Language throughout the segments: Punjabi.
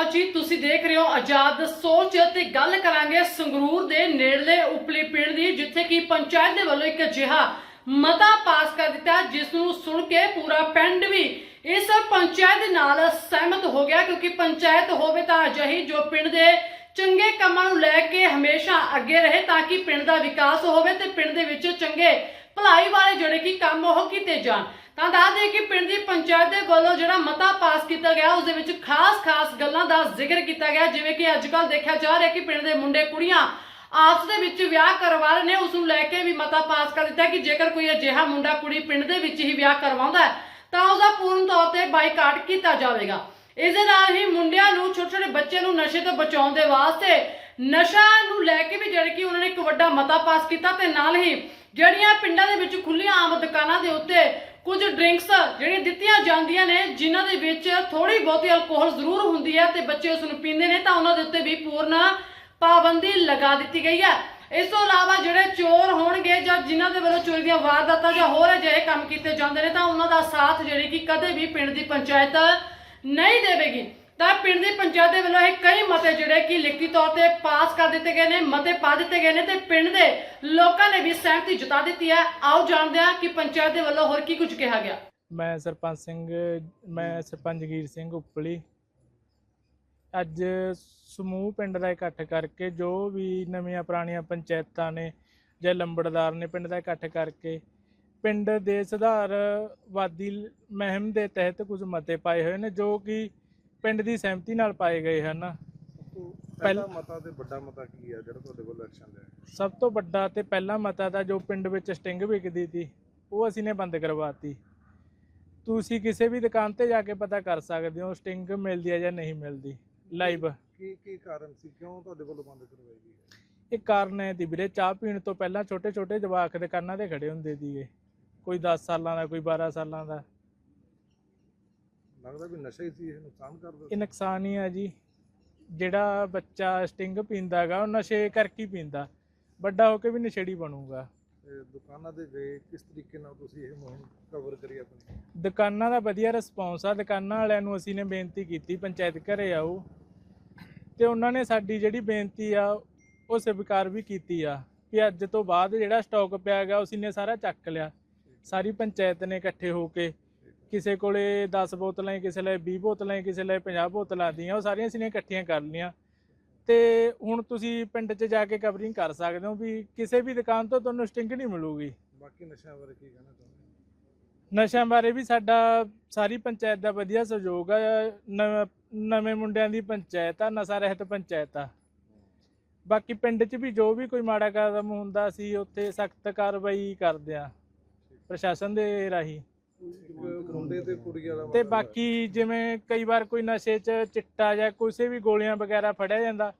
ਅਕਾਲ ਜੀ, ਤੁਸੀਂ ਦੇਖ ਰਹੇ ਹੋ ਆਜ਼ਾਦ ਸੋਚ ਤੇ ਗੱਲ ਕਰਾਂਗੇ ਸੰਗਰੂਰ ਦੇ ਨੇੜਲੇ ਉਪਲੀ ਪਿੰਡ ਦੀ, ਜਿੱਥੇ ਕਿ ਪੰਚਾਇਤ ਦੇ ਵੱਲੋਂ ਇੱਕ ਅਜਿਹਾ ਮਤਾ ਪਾਸ ਕਰ ਦਿੱਤਾ, ਜਿਸ ਨੂੰ ਸੁਣ ਕੇ ਪੂਰਾ ਪਿੰਡ ਵੀ ਇਸ ਪੰਚਾਇਤ ਨਾਲ ਸਹਿਮਤ ਹੋ ਗਿਆ, ਕਿਉਂਕਿ ਪੰਚਾਇਤ ਹੋਵੇ ਤਾਂ ਅਜਿਹੀ ਜੋ ਪਿੰਡ ਦੇ ਚੰਗੇ ਕੰਮਾਂ ਨੂੰ ਲੈ ਕੇ ਹਮੇਸ਼ਾ ਅੱਗੇ ਰਹੇ ਤਾਂ ਕਿ ਪਿੰਡ ਦਾ ਵਿਕਾਸ ਹੋਵੇ ਤੇ ਪਿੰਡ ਦੇ ਵਿੱਚ ਚੰਗੇ ਭਲਾਈ ਵਾਲੇ ਜਿਹੜੇ ਕਿ ਕੰਮ ਉਹ ਕੀਤੇ ਜਾਣ। ਤਾਂ ਦੱਸ ਦੇ ਕਿ ਪਿੰਡ ਦੀ ਪੰਚਾਇਤ ਦੇ ਵੱਲੋਂ ਜਿਹੜਾ ਮਤਾ ਪਾਸ ਕੀਤਾ ਗਿਆ, ਉਸ ਦੇ ਵਿੱਚ ਖਾਸ-ਖਾਸ ਗੱਲਾਂ ਦਾ ਜ਼ਿਕਰ ਕੀਤਾ ਗਿਆ, ਜਿਵੇਂ ਕਿ ਅੱਜ ਕੱਲ ਦੇਖਿਆ ਜਾ ਰਿਹਾ ਕਿ ਪਿੰਡ ਦੇ ਮੁੰਡੇ ਕੁੜੀਆਂ ਆਪਸ ਦੇ ਵਿੱਚ ਵਿਆਹ ਕਰਵਾ ਰਹੇ ਨੇ, ਉਸ ਨੂੰ ਲੈ ਕੇ ਵੀ ਮਤਾ ਪਾਸ ਕਰ ਦਿੱਤਾ ਕਿ ਜੇਕਰ ਕੋਈ ਅਜਿਹਾ ਮੁੰਡਾ ਕੁੜੀ ਪਿੰਡ ਦੇ ਵਿੱਚ ਹੀ ਵਿਆਹ ਕਰਵਾਉਂਦਾ ਹੈ, ਤਾਂ ਉਹਦਾ ਪੂਰਨ ਤੌਰ ਤੇ ਬਾਈਕਾਟ ਕੀਤਾ ਜਾਵੇਗਾ। ਇਸ ਦੇ ਨਾਲ ਹੀ ਮੁੰਡਿਆਂ ਨੂੰ ਛੋਟੇ ਛੋਟੇ ਬੱਚੇ ਨੂੰ ਨਸ਼ੇ ਤੋਂ ਬਚਾਉਣ ਦੇ ਵਾਸਤੇ ਨਸ਼ਾ ਨੂੰ ਲੈ ਕੇ ਵੀ ਜਿਹੜੀ ਕਿ ਉਹਨਾਂ ਨੇ ਇੱਕ ਵੱਡਾ ਮਤਾ ਪਾਸ ਕੀਤਾ, ਤੇ ਨਾਲ ਹੀ ਜਿਹੜੀਆਂ ਪਿੰਡਾਂ ਦੇ ਵਿੱਚ ਖੁੱਲੀਆਂ ਆਮ ਦੁਕਾਨਾਂ ਦੇ ਉੱਤੇ ਕੁਝ ਡਰਿੰਕਸ ਜਿਹੜੀਆਂ ਦਿੱਤੀਆਂ ਜਾਂਦੀਆਂ ਨੇ, ਜਿਨ੍ਹਾਂ ਦੇ ਵਿੱਚ ਥੋੜੀ ਬਹੁਤੀ ਅਲਕੋਹਲ ਜ਼ਰੂਰ ਹੁੰਦੀ ਹੈ ਤੇ ਬੱਚੇ ਉਸ ਨੂੰ ਪੀਂਦੇ ਨੇ, ਤਾਂ ਉਹਨਾਂ ਦੇ ਉੱਤੇ ਵੀ ਪੂਰਨ ਪਾਬੰਦੀ ਲਗਾ ਦਿੱਤੀ ਗਈ ਹੈ। ਇਸ ਤੋਂ ਇਲਾਵਾ ਜਿਹੜੇ ਚੋਰ ਹੋਣਗੇ ਜਾਂ ਜਿਨ੍ਹਾਂ ਦੇ ਵੱਲੋਂ ਚੋਰੀ ਦੀਆਂ ਵਾਰਦਾਤਾਂ ਜਾਂ ਹੋਰ ਅਜਿਹੇ ਕੰਮ ਕੀਤੇ ਜਾਂਦੇ ਨੇ, ਤਾਂ ਉਹਨਾਂ ਦਾ ਸਾਥ ਜਿਹੜੀ ਕਿ ਕਦੇ ਵੀ ਪਿੰਡ ਦੀ ਪੰਚਾਇਤ ਨਹੀਂ ਦੇਵੇਗੀ। ਤਾਂ ਪਿੰਡ ਦੀ ਪੰਚਾਇਤ ਦੇ ਵੱਲੋਂ ਇਹ ਕਈ ਮਤੇ ਜਿਹੜੇ ਕਿ ਲਿਖਤੀ ਤੌਰ ਤੇ ਪਾਸ ਕਰ ਦਿੱਤੇ ਗਏ ਨੇ, ਮਤੇ ਪਾ ਦਿੱਤੇ ਗਏ ਨੇ ਤੇ ਪਿੰਡ ਦੇ ਲੋਕਾਂ ਨੇ ਵੀ ਸਹਿਮਤੀ ਜਤਾ ਦਿੱਤੀ ਹੈ। ਆਓ ਜਾਣਦੇ ਹਾਂ ਕਿ ਪੰਚਾਇਤ ਦੇ ਵੱਲੋਂ ਹੋਰ ਕੀ ਕੁਝ ਕਿਹਾ ਗਿਆ। ਮੈਂ ਸਰਪੰਚ ਸਿੰਘ, ਮੈਂ ਸਰਪੰਚ ਜਗੀਰ ਸਿੰਘ ਉਪਲੀ। ਅੱਜ ਸਮੂਹ ਪਿੰਡ ਦਾ ਇਕੱਠ ਕਰਕੇ ਜੋ ਵੀ ਨਵੀਆਂ ਪੁਰਾਣੀਆਂ ਪੰਚਾਇਤਾਂ ਨੇ ਜਾਂ ਲੰਬੜਦਾਰ ਨੇ ਪਿੰਡ ਦਾ ਇਕੱਠ ਕਰਕੇ ਪਿੰਡ ਦੇ ਸੁਧਾਰਵਾਦੀ ਮਹਿਮ ਦੇ ਤਹਿਤ ਕੁਝ ਮਤੇ ਪਾਏ ਹੋਏ ਨੇ, ਜੋ ਕਿ ਪਿੰਡ ਦੀ ਸਹਿਮਤੀ ਨਾਲ ਪਾਏ ਗਏ ਹਨ। ਪਹਿਲਾ ਮਤਾ ਤੇ ਵੱਡਾ ਮਤਾ ਕੀ ਹੈ ਜਿਹੜਾ ਤੁਹਾਡੇ ਕੋਲ ਐਕਸ਼ਨ ਲਿਆ ਸਭ ਤੋਂ ਵੱਡਾ ਤੇ ਪਹਿਲਾ ਮਤਾ ਤਾਂ ਜੋ ਪਿੰਡ ਵਿੱਚ ਸਟਿੰਗ ਵਿਕਦੀ ਸੀ ਉਹ ਅਸੀਂ ਨੇ ਬੰਦ ਕਰਵਾਤੀ। ਤੁਸੀਂ ਕਿਸੇ ਵੀ ਦੁਕਾਨ ਤੇ ਜਾ ਕੇ ਪਤਾ ਕਰ ਸਕਦੇ ਹੋ ਸਟਿੰਗ ਮਿਲਦੀ ਹੈ ਜਾਂ ਨਹੀਂ ਮਿਲਦੀ ਲਾਈਵ। ਕੀ ਕੀ ਕਾਰਨ ਸੀ? ਕਿਉਂ ਤੁਹਾਡੇ ਵੱਲੋਂ ਬੰਦ ਕਰਵਾਈ ਗਈ ਇਹ ਕਾਰਨ ਹੈ ਦੀ ਵੀਰੇ ਚਾਹ ਪੀਣ ਤੋਂ ਪਹਿਲਾਂ ਛੋਟੇ ਛੋਟੇ ਜਵਾਕ ਦੁਕਾਨਾਂ ਤੇ ਖੜੇ ਹੁੰਦੇ ਸੀਗੇ। ਕੋਈ 10 ਸਾਲਾਂ ਦਾ ਕੋਈ 12 ਸਾਲਾਂ ਦਾ। ਲੱਗਦਾ ਵੀ ਨਸ਼ਾ ਹੀ ਸੀ ਇਹ ਨੁਕਸਾਨ ਕਰਦਾ ਇਹ ਨੁਕਸਾਨ ਹੀ ਆ ਜੀ। ਜਿਹੜਾ ਬੱਚਾ ਸਟਿੰਗ ਪੀਂਦਾਗਾ ਉਹ ਨਸ਼ੇ ਕਰਕੇ ਹੀ ਪੀਂਦਾ। ਵੱਡਾ ਹੋ ਕੇ ਵੀ ਨਸ਼ੇੜੀ ਬਣੂਗਾ। ਤੇ ਦੁਕਾਨਾਂ ਤੇ ਗਏ ਕਿਸ ਤਰੀਕੇ ਨਾਲ ਤੁਸੀਂ ਇਹ ਮੁਹਿੰਮ ਕਵਰ ਕਰੀ ਆਪਣੀ? ਦੁਕਾਨਾਂ ਦਾ ਵਧੀਆ ਰਿਸਪੌਂਸ ਆ। ਦੁਕਾਨਾਂ ਵਾਲਿਆਂ ਨੂੰ ਅਸੀਂ ਨੇ ਬੇਨਤੀ ਕੀਤੀ ਪੰਚਾਇਤ ਘਰੇ ਆਓ। ਤੇ ਉਹਨਾਂ ਨੇ ਸਾਡੀ ਜਿਹੜੀ ਬੇਨਤੀ ਆ ਉਹ ਸਵੀਕਾਰ ਵੀ ਕੀਤੀ ਆ। ਕਿ ਅੱਜ ਤੋਂ ਬਾਅਦ ਜਿਹੜਾ ਸਟਾਕ ਪਿਆ ਗਿਆ ਅਸੀਂ ਨੇ ਸਾਰਾ ਚੱਕ ਲਿਆ। ਸਾਰੀ ਪੰਚਾਇਤ ਨੇ ਇਕੱਠੇ ਹੋ ਕੇ ਕਿਸੇ ਕੋਲੇ 10 ਬੋਤਲਾਂ ਹੈ, ਕਿਸੇ ਲਈ 20 ਬੋਤਲਾਂ ਹੈ, ਕਿਸੇ ਲਈ 50 ਬੋਤਲਾਂ ਦੀਆਂ ਉਹ ਸਾਰੀਆਂ ਅਸੀਂ ਨੇ ਇਕੱਠੀਆਂ ਕਰ ਲਈਆਂ। ਤੇ ਹੁਣ ਤੁਸੀਂ ਪਿੰਡ 'ਚ ਜਾ ਕੇ ਕਵਰਿੰਗ ਕਰ ਸਕਦੇ ਹੋ ਵੀ ਕਿਸੇ ਵੀ ਦੁਕਾਨ ਤੋਂ ਤੁਹਾਨੂੰ ਸਟਿੰਗ ਨਹੀਂ ਮਿਲੂਗੀ। ਬਾਕੀ ਨਸ਼ਿਆਂ ਬਾਰੇ ਕੀ ਕਹਿਣਾ ਚਾਹੁੰਦੇ ਨਸ਼ਿਆਂ ਬਾਰੇ ਵੀ ਸਾਡਾ ਸਾਰੀ ਪੰਚਾਇਤ ਦਾ ਵਧੀਆ ਸਹਿਯੋਗ ਆ। ਨਵ- ਨਵੇਂ ਮੁੰਡਿਆਂ ਦੀ ਪੰਚਾਇਤ ਆ ਨਸ਼ਾ ਰਹਿਤ ਪੰਚਾਇਤ ਆ। ਬਾਕੀ ਪਿੰਡ 'ਚ ਵੀ ਜੋ ਵੀ ਕੋਈ ਮਾੜਾ ਕਦਮ ਹੁੰਦਾ ਸੀ ਉੱਥੇ ਸਖਤ ਕਾਰਵਾਈ ਕਰਦੇ ਆ ਪ੍ਰਸ਼ਾਸਨ ਦੇ ਰਾਹੀਂ। ਤੇ ਕੁੜੀ ਵਾਲਾ ਤੇ ਮਾਮਲਾ। ਬਾਕੀ ਜਿਵੇਂ ਕਈ ਵਾਰ ਕੋਈ ਨਸ਼ੇ 'ਚ ਚਿੱਟਾ ਜਾਂ ਕਿਸੇ ਵੀ ਗੋਲੀਆਂ ਵਗੈਰਾ ਫੜਿਆ ਜਾਂਦਾ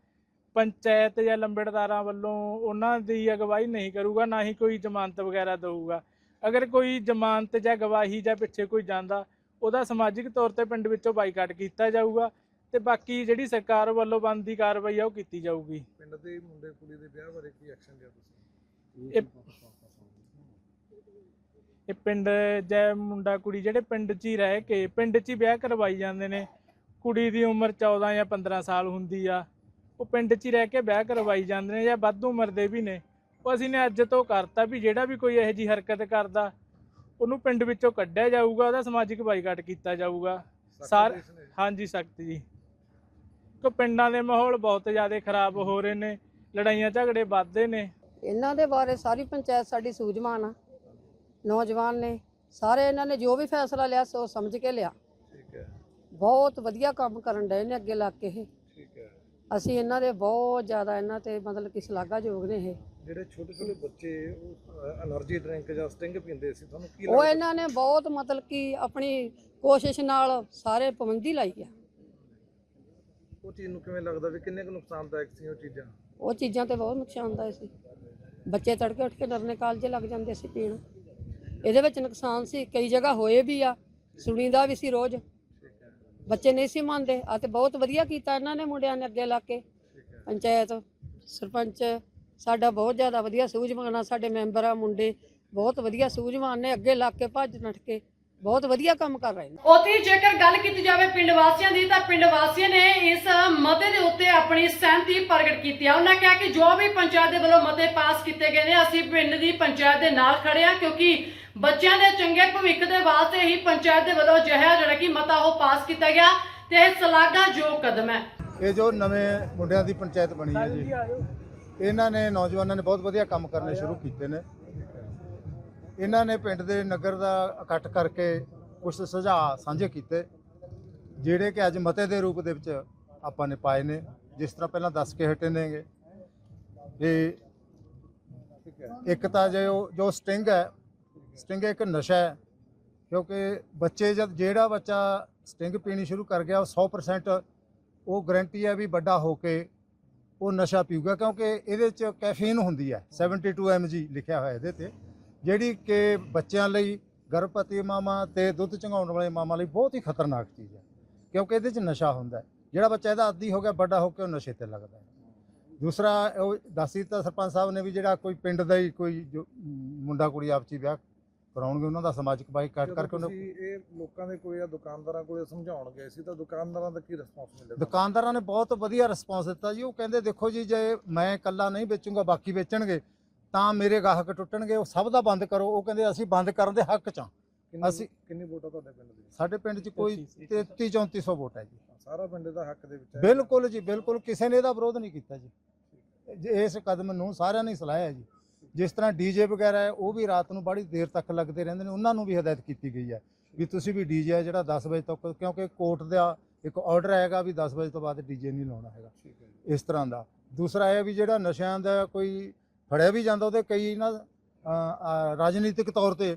ਪੰਚਾਇਤ ਜਾਂ ਲੰਬੜਦਾਰਾਂ ਵੱਲੋਂ ਉਹਨਾਂ ਦੀ ਅਗਵਾਈ ਨਹੀਂ ਕਰੂਗਾ ਨਾ ਹੀ ਕੋਈ ਜ਼ਮਾਨਤ ਵਗੈਰਾ ਦਊਗਾ। ਅਗਰ ਕੋਈ ਜ਼ਮਾਨਤ ਜਾਂ ਗਵਾਹੀ ਜਾਂ ਪਿੱਛੇ ਕੋਈ ਜਾਂਦਾ ਉਹਦਾ ਸਮਾਜਿਕ ਤੌਰ ਤੇ ਪਿੰਡ ਵਿੱਚੋਂ ਬਾਈਕਾਟ ਕੀਤਾ ਜਾਊਗਾ ਤੇ ਬਾਕੀ ਜਿਹੜੀ ਸਰਕਾਰ ਵੱਲੋਂ ਬਣਦੀ ਕਾਰਵਾਈ ਆ ਉਹ ਕੀਤੀ ਜਾਊਗੀ। ਪਿੰਡ ਦੇ ਮੁੰਡੇ ਕੁੜੀ ਦੇ ਵਿਆਹ ਬਾਰੇ ਕੀ ਐਕਸ਼ਨ ਲਿਆ ਤੁਸੀਂ? ਇਹ ਇਹ ਪਿੰਡ ਜੈ ਮੁੰਡਾ ਕੁੜੀ ਜਿਹੜੇ ਪਿੰਡ 'ਚ ਹੀ ਰਹਿ ਕੇ ਪਿੰਡ 'ਚ ਹੀ ਵਿਆਹ ਕਰਵਾਈ ਜਾਂਦੇ ਨੇ। ਕੁੜੀ ਦੀ ਉਮਰ 14 ਜਾਂ 15 ਸਾਲ ਹੁੰਦੀ ਆ। ਉਹ ਪਿੰਡ 'ਚ ਹੀ ਰਹਿ ਕੇ ਵਿਆਹ ਕਰਵਾਈ ਜਾਂਦੇ ਨੇ ਜਾਂ ਵੱਧ ਉਮਰ ਦੇ ਵੀ ਨੇ। ਉਹ ਅਸੀਂ ਨੇ ਅੱਜ ਤੋਂ ਕਰਤਾ ਵੀ ਜਿਹੜਾ ਵੀ ਕੋਈ ਇਹੋ ਜੀ ਹਰਕਤ ਕਰਦਾ ਉਹਨੂੰ ਪਿੰਡ ਵਿੱਚੋਂ ਕੱਢਿਆ ਜਾਊਗਾ ਉਹਦਾ ਸਮਾਜਿਕ ਬਾਈਕਾਟ ਕੀਤਾ ਜਾਊਗਾ। ਸਾਰ-? ਹਾਂਜੀ ਸਖਤ ਜੀ। ਕਿ ਪਿੰਡਾਂ ਦੇ ਮਾਹੌਲ ਬਹੁਤ ਜ਼ਿਆਦਾ ਖਰਾਬ ਹੋ ਰਹੇ ਨੇ ਲੜਾਈਆਂ ਝਗੜੇ ਵੱਧਦੇ ਨੇ। ਇਹਨਾਂ ਦੇ ਬਾਰੇ ਸਾਰੀ ਪੰਚਾਇਤ ਸਾਡੀ ਸੂਝਵਾਨ ਆ। ਨੌਜਵਾਨ ਨੇ ਸਾਰੇ ਇਹਨਾਂ ਨੇ ਜੋ ਵੀ ਫੈਸਲਾ ਲਿਆ ਸੋ ਸਮਝ ਕੇ ਲਿਆ। ਠੀਕ ਹੈ। ਬਹੁਤ ਵਧੀਆ ਕੰਮ ਕਰਨ ਡਏ ਨੇ ਅੱਗੇ ਲਾ ਕੇ ਅਸੀਂ ਇਹਨਾਂ ਦੇ ਬਹੁਤ ਜ਼ਿਆਦਾ ਇਹਨਾਂ ਤੇ ਮਤਲਬ ਕਿ ਸ਼ਲਾਘਾਯੋਗ ਨੇ ਇਹ। ਜਿਹੜੇ ਛੋਟੇ ਛੋਟੇ ਬੱਚੇ ਉਹ ਅਲਰਜੀ ਡਰਿੰਕ ਜਾਂ ਸਟਿੰਗ ਪੀਂਦੇ ਸੀ ਤੁਹਾਨੂੰ ਕੀ ਉਹ ਇਹਨਾਂ ਨੇ ਬਹੁਤ ਮਤਲਬ ਕਿ ਆਪਣੀ ਕੋਸ਼ਿਸ਼ ਨਾਲ ਸਾਰੇ ਪਾਬੰਦੀ ਲਾਈ ਆ। ਉਹ ਚੀਜ਼ ਨੂੰ ਕਿਵੇਂ ਲੱਗਦਾ ਵੀ ਕਿੰਨੇ ਕੁ ਨੁਕਸਾਨਦਾਇਕ ਸੀ ਉਹ ਚੀਜ਼ਾਂ? ਉਹ ਚੀਜ਼ਾਂ ਤੇ ਬਹੁਤ ਨੁਕਸਾਨਦਾਇਕ ਸੀ। ਬੱਚੇ ਤੜਕੇ ਉੱਠ ਕੇ ਡਰਨੇ ਕਾਲਜੇ ਲੱਗ ਜਾਂਦੇ ਸੀ ਪੀਣ। ਇਹਦੇ ਵਿੱਚ ਨੁਕਸਾਨ ਸੀ, ਕਈ ਜਗ੍ਹਾ ਹੋਏ ਵੀ ਆ, ਸੁਣੀਦਾ ਵੀ ਸੀ ਰੋਜ਼। ਬੱਚੇ ਨਹੀਂ ਸੀ ਮੰਨਦੇ ਆ ਤੇ ਬਹੁਤ ਵਧੀਆ ਕੀਤਾ ਇਹਨਾਂ ਨੇ ਮੁੰਡਿਆਂ ਨੇ ਅੱਗੇ ਲਾ ਕੇ। ਪੰਚਾਇਤ, ਸਰਪੰਚ, ਸਾਡਾ ਬਹੁਤ ਜ਼ਿਆਦਾ ਵਧੀਆ ਸੂਝਵਾਨ ਆ, ਸਾਡੇ ਮੈਂਬਰ ਆ, ਮੁੰਡੇ ਬਹੁਤ ਵਧੀਆ ਸੂਝਵਾਨ ਨੇ, ਅੱਗੇ ਲਾ ਕੇ, ਭੱਜ ਨੱਠ ਕੇ ਬਹੁਤ ਵਧੀਆ ਕੰਮ ਕਰ ਰਹੇ ਨੇ। ਉਤੀ ਜੇਕਰ ਗੱਲ ਕੀਤੀ ਜਾਵੇ ਪਿੰਡ ਵਾਸੀਆਂ ਦੀ, ਤਾਂ ਪਿੰਡ ਵਾਸੀਆਂ ਨੇ ਇਸ ਮਤੇ ਦੇ ਉੱਤੇ ਆਪਣੀ ਸਹਿਮਤੀ ਪ੍ਰਗਟ ਕੀਤੀ ਆ। ਉਹਨਾਂ ਕਿਹਾ ਕਿ ਜੋ ਵੀ ਪੰਚਾਇਤ ਦੇ ਵੱਲੋਂ ਮਤੇ ਪਾਸ ਕੀਤੇ ਗਏ ਨੇ, ਅਸੀਂ ਪਿੰਡ ਦੀ ਪੰਚਾਇਤ ਦੇ ਨਾਲ ਖੜੇ ਹਾਂ ਕਿਉਂਕਿ ਬੱਚਿਆਂ ਦੇ ਚੰਗੇ ਭਵਿੱਖ ਦੇ ਵਾਸਤੇ ਹੀ ਪੰਚਾਇਤ ਦੇ ਵੱਲੋਂ ਅਜਿਹਾ ਜਿਹੜਾ ਕਿ ਮਤਾ ਉਹ ਪਾਸ ਕੀਤਾ ਗਿਆ ਤੇ ਇਹ ਸ਼ਲਾਘਾਯੋਗ ਕਦਮ ਹੈ। ਇਹ ਜੋ ਨਵੇਂ ਮੁੰਡਿਆਂ ਦੀ ਪੰਚਾਇਤ ਬਣੀ ਹੈ ਜੀ, ਇਹਨਾਂ ਨੇ ਨੌਜਵਾਨਾਂ ਨੇ ਬਹੁਤ ਵਧੀਆ ਕੰਮ ਕਰਨੇ ਸ਼ੁਰੂ ਕੀਤੇ ਨੇ। ਇਹਨਾਂ ਨੇ ਪਿੰਡ ਦੇ ਨਗਰ ਦਾ ਇਕੱਠ ਕਰਕੇ ਕੁਝ ਸੁਝਾਅ ਸਾਂਝੇ ਕੀਤੇ, ਜਿਹੜੇ ਕਿ ਅੱਜ ਮਤੇ ਦੇ ਰੂਪ ਦੇ ਵਿੱਚ ਆਪਾਂ ਨੇ ਪਾਏ ਨੇ, ਜਿਸ ਤਰ੍ਹਾਂ ਪਹਿਲਾਂ ਦੱਸ ਕੇ ਹਟੇ ਨੇਗੇ। ਤੇ ਇੱਕ ਤਾਂ ਜੋ ਜੋ ਸਟਿੰਗ ਹੈ ਸਟਿੰਗ ਇੱਕ ਨਸ਼ਾ ਹੈ, ਕਿਉਂਕਿ ਬੱਚੇ ਜਦ ਜਿਹੜਾ ਬੱਚਾ ਸਟਿੰਗ ਪੀਣੀ ਸ਼ੁਰੂ ਕਰ ਗਿਆ ਉਹ 100% ਉਹ ਗਰੰਟੀ ਹੈ ਵੀ ਵੱਡਾ ਹੋ ਕੇ ਉਹ ਨਸ਼ਾ ਪੀਊਗਾ, ਕਿਉਂਕਿ ਇਹਦੇ ਚ ਕੈਫੀਨ ਹੁੰਦੀ ਹੈ 72 mg ਲਿਖਿਆ ਹੋਇਆ ਇਹਦੇ ਤੇ, ਜਿਹੜੀ ਕਿ ਬੱਚਿਆਂ ਲਈ ਗਰਭਵਤੀ ਮਾਵਾਂ ਤੇ ਦੁੱਧ ਚੰਗਾਉਣ ਵਾਲੇ ਮਾਵਾਂ ਲਈ ਬਹੁਤ ਹੀ ਖਤਰਨਾਕ ਚੀਜ਼ ਹੈ, ਕਿਉਂਕਿ ਇਹਦੇ ਚ ਨਸ਼ਾ ਹੁੰਦਾ ਜਿਹੜਾ ਬੱਚਾ ਇਹਦਾ ਆਦੀ ਹੋ ਗਿਆ, ਵੱਡਾ ਹੋ ਕੇ ਉਹ ਨਸ਼ੇ ਤੇ ਲੱਗਦਾ ਹੈ। ਦੂਸਰਾ, ਉਹ ਦੱਸੀ ਤਾਂ ਸਰਪੰਚ ਸਾਹਿਬ ਨੇ ਵੀ ਜਿਹੜਾ ਕੋਈ ਪਿੰਡ ਦਾ ਹੀ ਕੋਈ ਜੋ, ਮੁੰਡਾ, ਕੁੜੀ ਆਪਸੀ ਵਿਆਹ ਕਰਾਉਣਗੇ ਉਹਨਾਂ ਦਾ ਸਮਾਜਿਕ ਬਾਈਕਾਟ ਕਰਕੇ ਉਹਨਾਂ ਤੁਸੀਂ ਇਹ ਲੋਕਾਂ ਦੇ ਕੋਲ ਜਾਂ ਦੁਕਾਨਦਾਰਾਂ ਕੋਲ ਸਮਝਾਉਣ ਗਏ ਸੀ ਤਾਂ ਦੁਕਾਨਦਾਰਾਂ ਦਾ ਕੀ ਰਿਸਪੌਂਸ ਮਿਲਿਆ ਦੁਕਾਨਦਾਰਾਂ ਨੇ ਬਹੁਤ ਵਧੀਆ ਰਿਸਪੌਂਸ ਦਿੱਤਾ ਜੀ। ਉਹ ਕਹਿੰਦੇ ਦੇਖੋ ਜੀ ਜੇ ਮੈਂ ਇਕੱਲਾ ਨਹੀਂ ਵੇਚੂੰਗਾ ਬਾਕੀ ਵੇਚਣਗੇ ਤਾਂ ਮੇਰੇ ਗਾਹਕ ਟੁੱਟਣਗੇ ਉਹ ਸਭ ਦਾ ਬੰਦ ਕਰੋ। ਉਹ ਕਹਿੰਦੇ ਅਸੀਂ ਬੰਦ ਕਰਨ ਦੇ ਹੱਕ 'ਚ ਅਸੀਂ- ਕਿੰਨੀ ਵੋਟ ਤੁਹਾਡੇ ਪਿੰਡ ਦੀ ਸਾਡੇ ਪਿੰਡ 'ਚ ਕੋਈ 33 3400 ਵੋਟ ਹੈ ਜੀ। ਸਾਰਾ ਪਿੰਡ ਦਾ ਹੱਕ ਦੇ ਵਿੱਚ ਹੈ। ਬਿਲਕੁਲ ਜੀ ਬਿਲਕੁਲ। ਕਿਸੇ ਨੇ ਇਹਦਾ ਵਿਰੋਧ ਨਹੀਂ ਕੀਤਾ ਜੀ। ਇਸ ਕਦਮ ਨੂੰ ਸਾਰਿਆਂ ਨੇ ਸਲਾਹਿਆ ਜੀ। ਜਿਸ ਤਰ੍ਹਾਂ ਡੀਜੇ ਵਗੈਰਾ ਹੈ ਉਹ ਵੀ ਰਾਤ ਨੂੰ ਬੜੀ ਦੇਰ ਤੱਕ ਲੱਗਦੇ ਰਹਿੰਦੇ ਨੇ ਉਹਨਾਂ ਨੂੰ ਵੀ ਹਦਾਇਤ ਕੀਤੀ ਗਈ ਹੈ ਵੀ ਤੁਸੀਂ ਵੀ ਡੀਜੇ ਜਿਹੜਾ 10 ਵਜੇ ਤੱਕ ਕਿਉਂਕਿ ਕੋਰਟ ਦਾ ਇੱਕ ਆਰਡਰ ਆਏਗਾ ਵੀ 10 ਵਜੇ ਤੋਂ ਬਾਅਦ ਡੀਜੇ ਨਹੀਂ ਲਾਉਣਾ ਹੈਗਾ। ਇਸ ਤਰ੍ਹਾਂ ਦਾ ਦੂਸਰਾ ਇਹ ਵੀ ਜਿਹੜਾ ਨਸ਼ਿਆਂ ਦਾ ਕੋਈ ਫੜਿਆ ਵੀ ਜਾਂਦਾ ਉਹਦੇ ਕਈ ਨਾ ਰਾਜਨੀਤਿਕ ਤੌਰ ਤੇ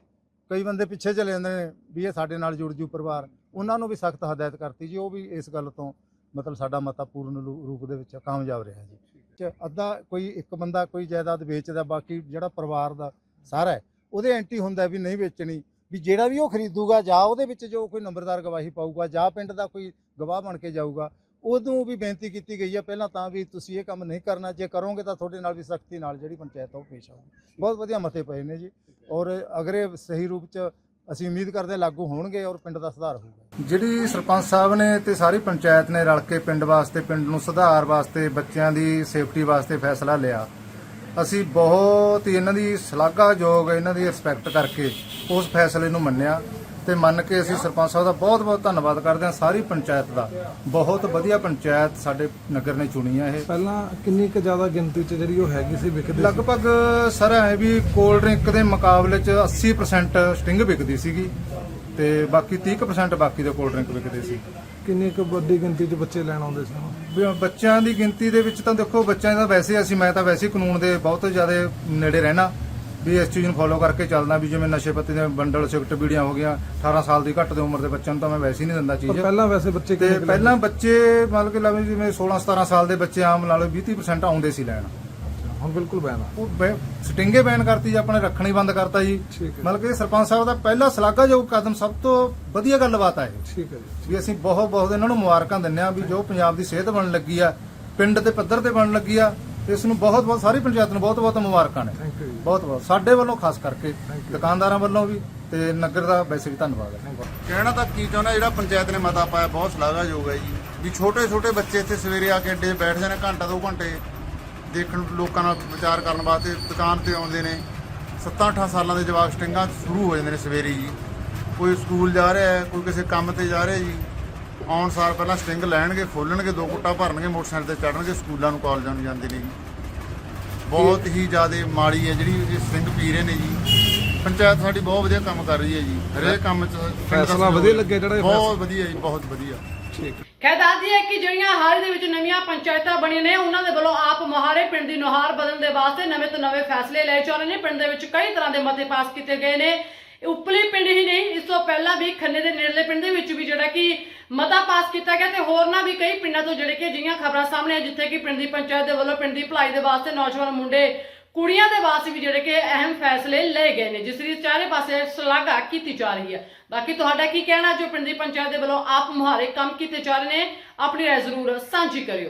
ਕਈ ਬੰਦੇ ਪਿੱਛੇ ਚਲੇ ਜਾਂਦੇ ਨੇ ਵੀ ਇਹ ਸਾਡੇ ਨਾਲ ਜੁੜ ਜੂ ਪਰਿਵਾਰ ਉਹਨਾਂ ਨੂੰ ਵੀ ਸਖਤ ਹਦਾਇਤ ਕਰਤੀ ਜੀ ਉਹ ਵੀ ਇਸ ਗੱਲ ਤੋਂ ਮਤਲਬ ਸਾਡਾ ਮਤਾ ਪੂਰਨ ਰੂਪ ਦੇ ਵਿੱਚ ਕਾਮਯਾਬ ਰਿਹਾ ਜੀ ਚ ਅੱਧਾ ਕੋਈ ਇੱਕ ਬੰਦਾ ਕੋਈ ਜਾਇਦਾਦ ਵੇਚਦਾ, ਬਾਕੀ ਜਿਹੜਾ ਪਰਿਵਾਰ ਦਾ ਸਾਰਾ ਉਹਦੇ ਐਂਟੀ ਹੁੰਦਾ ਵੀ ਨਹੀਂ ਵੇਚਣੀ, ਵੀ ਜਿਹੜਾ ਵੀ ਉਹ ਖਰੀਦੂਗਾ ਜਾਂ ਉਹਦੇ ਵਿੱਚ ਜੋ ਕੋਈ ਨੰਬਰਦਾਰ ਗਵਾਹੀ ਪਾਊਗਾ ਜਾਂ ਪਿੰਡ ਦਾ ਕੋਈ ਗਵਾਹ ਬਣ ਕੇ ਜਾਊਗਾ ਉਦੋਂ ਵੀ ਬੇਨਤੀ ਕੀਤੀ ਗਈ ਹੈ ਪਹਿਲਾਂ ਤਾਂ ਵੀ ਤੁਸੀਂ ਇਹ ਕੰਮ ਨਹੀਂ ਕਰਨਾ, ਜੇ ਕਰੋਗੇ ਤਾਂ ਤੁਹਾਡੇ ਨਾਲ ਵੀ ਸਖਤੀ ਨਾਲ ਜਿਹੜੀ ਪੰਚਾਇਤ ਆ ਉਹ ਪੇਸ਼ ਆਊਗੀ। ਬਹੁਤ ਵਧੀਆ ਮਤੇ ਪਏ ਨੇ ਜੀ। ਔਰ ਅਗਰ ਇਹ ਸਹੀ ਰੂਪ ਚ ਅਸੀਂ ਉਮੀਦ ਕਰਦੇ ਹਾਂ ਲਾਗੂ ਹੋਣਗੇ ਔਰ ਪਿੰਡ ਦਾ ਸੁਧਾਰ ਹੋਊਗਾ। ਜਿਹੜੀ ਸਰਪੰਚ ਸਾਹਿਬ ਨੇ ਤੇ ਸਾਰੀ ਪੰਚਾਇਤ ਨੇ ਰਲ ਕੇ ਪਿੰਡ ਵਾਸਤੇ, ਪਿੰਡ ਨੂੰ ਸੁਧਾਰ ਵਾਸਤੇ, ਬੱਚਿਆਂ ਦੀ ਸੇਫਟੀ ਵਾਸਤੇ ਫੈਸਲਾ ਲਿਆ। ਅਸੀਂ ਬਹੁਤ ਹੀ ਇਹਨਾਂ ਦੀ ਸ਼ਲਾਘਾਯੋਗ, ਇਹਨਾਂ ਦੀ ਰਿਸਪੈਕਟ ਕਰਕੇ ਉਸ ਫੈਸਲੇ ਨੂੰ ਮੰਨਿਆ। ਤੇ ਮੰਨ ਕੇ ਅਸੀਂ ਸਰਪੰਚ ਸਾਹਿਬ ਦਾ ਬਹੁਤ-ਬਹੁਤ ਧੰਨਵਾਦ ਕਰਦੇ ਹਾਂ ਸਾਰੀ ਪੰਚਾਇਤ ਦਾ। ਬਹੁਤ ਵਧੀਆ ਪੰਚਾਇਤ ਸਾਡੇ ਨਗਰ ਨੇ ਚੁਣੀ ਹੈ ਇਹ। ਪਹਿਲਾਂ ਕਿੰਨੀ ਕੁ ਜ਼ਿਆਦਾ ਗਿਣਤੀ 'ਚ ਜਿਹੜੀ ਉਹ ਹੈਗੀ ਸੀ ਵਿਕਦੇ ਲਗਭਗ ਸਰ ਹੈ ਵੀ ਕੋਲਡ ਡਰਿੰਕ ਦੇ ਮੁਕਾਬਲੇ ਚ 80% ਸਟਿੰਗ ਵਿਕਦੀ ਸੀਗੀ ਤੇ ਬਾਕੀ 30% ਬਾਕੀ ਦੇ ਕੋਲਡ ਡਰਿੰਕ ਵਿਕਦੇ ਸੀ। ਕਿੰਨੀ ਕੁ ਵੱਡੀ ਗਿਣਤੀ 'ਚ ਬੱਚੇ ਲੈਣ ਆਉਂਦੇ ਸੀ? ਵੀ ਬੱਚਿਆਂ ਦੀ ਗਿਣਤੀ ਦੇ ਵਿੱਚ ਤਾਂ ਦੇਖੋ ਬੱਚਿਆਂ ਦਾ ਵੈਸੇ ਅਸੀਂ ਮੈਂ ਤਾਂ ਵੈਸੇ ਕਾਨੂੰਨ ਦੇ ਬਹੁਤ ਜ਼ਿਆਦਾ ਨੇੜੇ ਰਹਿਣਾ। ਵੀ ਇਸ ਚੀਜ਼ ਨੂੰ ਫੋਲੋ ਕਰਕੇ ਚੱਲਦਾ ਵੀ ਜਿਵੇਂ ਨਸ਼ੇ ਪੱਤੇ ਦੇ ਬੰਡਲ ਸਿਗਰਟ ਬੀੜੀਆਂ ਹੋ ਗਈਆਂ 18 ਸਾਲ ਦੀ ਘੱਟ ਦੀ ਉਮਰ ਦੇ ਬੱਚਿਆਂ ਨੂੰ ਤਾਂ ਮੈਂ ਵੈਸੇ ਹੀ ਨਹੀਂ ਦਿੰਦਾ ਚੀਜ਼। ਪਹਿਲਾਂ ਵੈਸੇ ਬੱਚੇ ਤੇ ਪਹਿਲਾਂ ਬੱਚੇ ਮਤਲਬ ਕਿ ਲਵੇ ਜਿਵੇਂ 16 17 ਸਾਲ ਦੇ ਬੱਚੇ ਆਮ ਲਾ ਲਓ 20% ਆਉਂਦੇ ਸੀ ਲੈਣ? ਹੁਣ ਬਿਲਕੁਲ ਬੈਨ ਆ। ਉਹ ਸਟਿੰਗੇ ਬੈਨ ਕਰਤੀ ਜੀ ਆਪਣੇ ਰੱਖਣੀ ਬੰਦ ਕਰਤਾ ਜੀ। ਮਤਲਬ ਕਿ ਸਰਪੰਚ ਸਾਹਿਬ ਦਾ ਪਹਿਲਾ ਸ਼ਲਾਘਾਯੋਗ ਕਦਮ ਸਭ ਤੋਂ ਵਧੀਆ ਗੱਲਬਾਤ ਹੈ ਇਹ। ਠੀਕ ਹੈ ਜੀ। ਵੀ ਅਸੀਂ ਬਹੁਤ ਬਹੁਤ ਇਹਨਾਂ ਨੂੰ ਮੁਬਾਰਕਾਂ ਦਿੰਦੇ ਆ ਵੀ ਜੋ ਪੰਜਾਬ ਦੀ ਸਿਹਤ ਬਣਨ ਲੱਗੀ ਆ ਪਿੰਡ ਦੇ ਪੱਧਰ ਤੇ ਬਣਨ ਲੱਗੀ ਆ ਇਸ ਨੂੰ ਬਹੁਤ ਬਹੁਤ ਸਾਰੀ ਪੰਚਾਇਤ ਨੂੰ ਬਹੁਤ ਬਹੁਤ ਮੁਬਾਰਕਾਂ ਨੇ। ਥੈਂਕ ਯੂ ਜੀ। ਬਹੁਤ ਬਹੁਤ। ਸਾਡੇ ਵੱਲੋਂ ਖਾਸ ਕਰਕੇ. ਦੁਕਾਨਦਾਰਾਂ ਵੱਲੋਂ ਵੀ ਤੇ ਨਗਰ ਦਾ ਵੈਸੇ ਵੀ ਧੰਨਵਾਦ ਹੈ। ਕਹਿਣਾ ਤਾਂ ਕੀ ਚਾਹੁੰਦਾ ਜਿਹੜਾ ਪੰਚਾਇਤ ਨੇ ਮਤਾ ਪਾਇਆ ਬਹੁਤ ਸ਼ਲਾਘਾਯੋਗ ਹੈ ਜੀ। ਵੀ ਛੋਟੇ ਛੋਟੇ ਬੱਚੇ ਇੱਥੇ ਸਵੇਰੇ ਆ ਕੇ ਅੱਡੇ ਬੈਠ ਜਾਂਦੇ ਘੰਟਾ ਦੋ ਘੰਟੇ ਦੇਖਣ ਲੋਕਾਂ ਨਾਲ ਵਿਚਾਰ ਕਰਨ ਵਾਸਤੇ ਦੁਕਾਨ ਤੇ ਆਉਂਦੇ ਨੇ। 7-8 ਸਾਲਾਂ ਦੇ ਜਵਾਕ ਸਟਿੰਗਾਂ ਸ਼ੁਰੂ ਹੋ ਜਾਂਦੇ ਨੇ ਸਵੇਰੇ ਜੀ। ਕੋਈ ਸਕੂਲ ਜਾ ਰਿਹਾ ਹੈ ਕੋਈ ਕਿਸੇ ਕੰਮ ਤੇ ਜਾ ਰਿਹਾ ਜੀ। ਆਉਣ ਸਾਰ ਪਹਿਲਾਂ ਸਟਿੰਗ ਲੈਣਗੇ ਖੋਲਣਗੇ ਦੋ ਕੁੱਟਾ ਭਰਨਗੇ ਮੋਟਰਸਾਈਕਲ ਤੇ ਚੜਨਗੇ ਸਕੂਲਾਂ ਨੂੰ ਕਾਲਜਾਂ ਨੂੰ ਜਾਂਦੇ ਨੇ ਜੀ। ਬਹੁਤ ਹੀ ਜ਼ਿਆਦਾ ਮਾੜੀ ਹੈ ਜਿਹੜੀ ਇਹ ਸਟਿੰਗ ਪੀ ਰਹੇ ਨੇ ਜੀ। ਪੰਚਾਇਤ ਸਾਡੀ ਬਹੁਤ ਵਧੀਆ ਕੰਮ ਕਰ ਰਹੀ ਹੈ ਜੀ। ਹਰੇਕ ਕੰਮ 'ਚ ਫੈਸਲਾ ਵਧੀਆ ਲੱਗਿਆ ਜਿਹੜਾ ਇਹ ਬਹੁਤ ਵਧੀਆ ਜੀ ਬਹੁਤ ਵਧੀਆ। ਕਹਿ ਦੱਸਦੀ ਹੈ ਕਿ ਜਿਹੜੀਆਂ ਹਾਲ ਦੇ ਵਿੱਚ ਨਵੀਆਂ ਪੰਚਾਇਤਾਂ ਬਣੀਆਂ ਨੇ ਉਹਨਾਂ ਦੇ ਵੱਲੋਂ ਆਪ ਮੁਹਾਰੇ ਪਿੰਡ ਦੀ ਨੁਹਾਰ ਬਦਲਣ ਦੇ ਵਾਸਤੇ ਨਵੇਂ ਤੋਂ ਨਵੇਂ ਫੈਸਲੇ ਲਏ ਜਾ ਰਹੇ ਨੇ। ਪਿੰਡ ਦੇ ਵਿੱਚ ਕਈ ਤਰ੍ਹਾਂ ਦੇ ਮਤੇ ਪਾਸ ਕੀਤੇ ਗਏ ਨੇ। ਉਪਲੀ ਪਿੰਡ ਹੀ ਨਹੀਂ ਇਸ ਤੋਂ ਪਹਿਲਾਂ ਵੀ ਖੰਨੇ ਦੇ ਨੇੜਲੇ ਪਿੰਡ ਦੇ ਵਿੱਚ ਵੀ ਜਿਹੜਾ ਕਿ ਮਤਾ ਪਾਸ ਕੀਤਾ ਗਿਆ ਤੇ ਹੋਰਨਾਂ ਵੀ ਕਈ ਪਿੰਡਾਂ ਤੋਂ ਜਿਹੜੇ ਕਿ ਅਜਿਹੀਆਂ ਖਬਰਾਂ ਸਾਹਮਣੇ ਆ ਜਿੱਥੇ ਕਿ ਪਿੰਡ ਦੀ ਪੰਚਾਇਤ ਦੇ ਵੱਲੋਂ ਪਿੰਡ ਦੀ ਭਲਾਈ ਦੇ ਵਾਸਤੇ ਨੌਜਵਾਨ ਮੁੰਡੇ, ਕੁੜੀਆਂ ਦੇ ਵਾਸਤੇ ਵੀ ਜਿਹੜੇ ਕਿ ਅਹਿਮ ਫੈਸਲੇ ਲਏ ਗਏ ਨੇ, ਜਿਸ ਦੀ ਚਾਰੇ ਪਾਸੇ ਸ਼ਲਾਘਾ ਕੀਤੀ ਜਾ ਰਹੀ ਹੈ। ਬਾਕੀ ਤੁਹਾਡਾ ਕੀ ਕਹਿਣਾ? ਜੋ ਪਿੰਡ ਦੀ ਪੰਚਾਇਤ ਦੇ ਵੱਲੋਂ ਆਪ ਮੁਹਾਰੇ ਕੰਮ ਕੀਤੇ ਜਾ ਰਹੇ ਨੇ, ਆਪਣੀ ਰਾਏ ਜ਼ਰੂਰ ਸਾਂਝੀ ਕਰਿਓ।